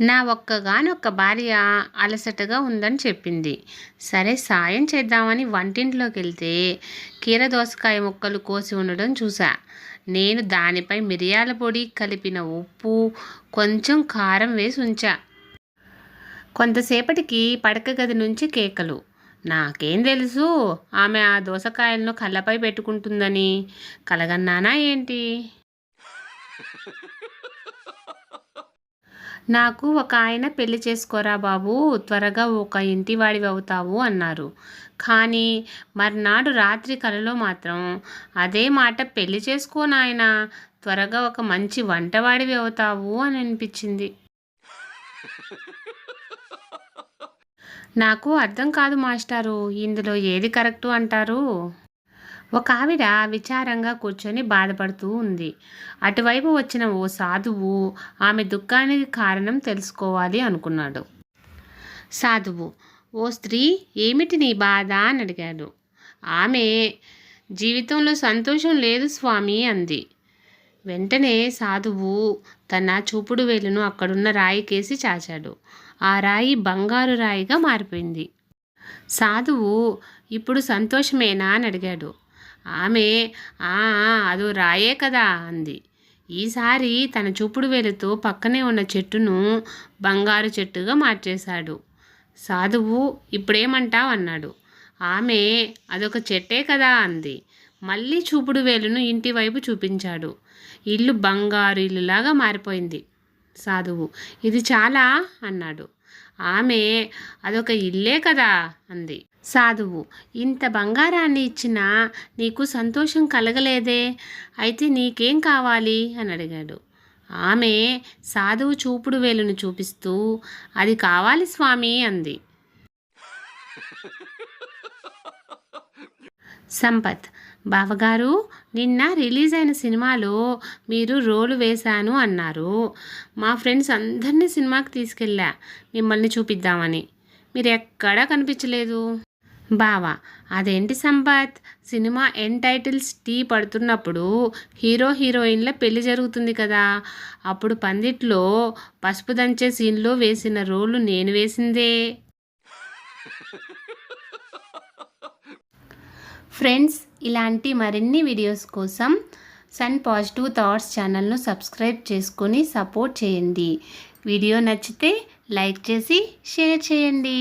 నా ఒక్కగానొక్క భార్య అలసటగా ఉందని చెప్పింది. సరే సాయం చేద్దామని వంటింట్లోకి వెళ్తే కీర దోసకాయ ముక్కలు కోసి ఉండడం చూసా నేను దానిపై మిరియాల పొడి కలిపిన ఉప్పు కొంచెం కారం వేసి ఉంచా. కొంతసేపటికి పడక గది నుంచి కేకలు. నాకేం తెలుసు ఆమె ఆ దోసకాయలను కళ్ళపై పెట్టుకుంటుందని. కలగన్నానా ఏంటి? నాకు ఒక ఆయన పెళ్ళి చేసుకోరా బాబు త్వరగా ఒక ఇంటివాడివి అవుతావు అన్నారు. కానీ మర్నాడు రాత్రి కలలో మాత్రం అదే మాట పెళ్ళి చేసుకో నాయన త్వరగా ఒక మంచి వంటవాడివి అవుతావు అని అనిపించింది. నాకు అర్థం కాదు మాస్టారు ఇందులో ఏది కరెక్టు అంటారు? ఒక ఆవిడ విచారంగా కూర్చొని బాధపడుతూ ఉంది. అటువైపు వచ్చిన ఓ సాధువు ఆమె దుఃఖానికి కారణం తెలుసుకోవాలి అనుకున్నాడు. సాధువు ఓ స్త్రీ ఏమిటి నీ బాధ? అని అడిగాడు. ఆమె జీవితంలో సంతోషం లేదు స్వామి అంది. వెంటనే సాధువు తన చూపుడు వేలును అక్కడున్న రాయికేసి చాచాడు. ఆ రాయి బంగారు రాయిగా మారిపోయింది. సాధువు ఇప్పుడు సంతోషమేనా? అని అడిగాడు. ఆమె "ఆ, అదో రాయే కదా అంది. ఈసారి తన చూపుడు వేలుతో పక్కనే ఉన్న చెట్టును బంగారు చెట్టుగా మార్చేశాడు. సాధువు ఇప్పుడేమంటావు? అన్నాడు. ఆమె అదొక చెట్టే కదా అంది. మళ్ళీ చూపుడు వేలును ఇంటి వైపు చూపించాడు. ఇల్లు బంగారు ఇల్లులాగా మారిపోయింది. సాధువు ఇది చాలా అన్నాడు. ఆమె అదొక ఇల్లే కదా అంది. సాధువు ఇంత బంగారాన్ని ఇచ్చినా నీకు సంతోషం కలగలేదే? అయితే నీకేం కావాలి? అని అడిగాడు. ఆమె సాధువు చూపుడు వేలును చూపిస్తూ అది కావాలి స్వామి అంది. సంపత్ బావగారు నిన్న రిలీజ్ అయిన సినిమాలో మీరు రోలు వేశాను అన్నారు. మా ఫ్రెండ్స్ అందరినీ సినిమాకి తీసుకెళ్ళా మిమ్మల్ని చూపిద్దామని. మీరు ఎక్కడా కనిపించలేదు. బావా అదేంటి సంపత్? సినిమా ఎన్ టైటిల్స్ టీ పడుతున్నప్పుడు హీరో హీరోయిన్ల పెళ్ళి జరుగుతుంది కదా. అప్పుడు పందిట్లో పసుపు దంచే సీన్లో వేసిన రోలు నేను వేసిందే. ఫ్రెండ్స్ ఇలాంటి మరిన్ని వీడియోస్ కోసం సన్ పాజిటివ్ థాట్స్ ఛానల్ను సబ్స్క్రైబ్ చేసుకొని సపోర్ట్ చేయండి. వీడియో నచ్చితే లైక్ చేసి షేర్ చేయండి.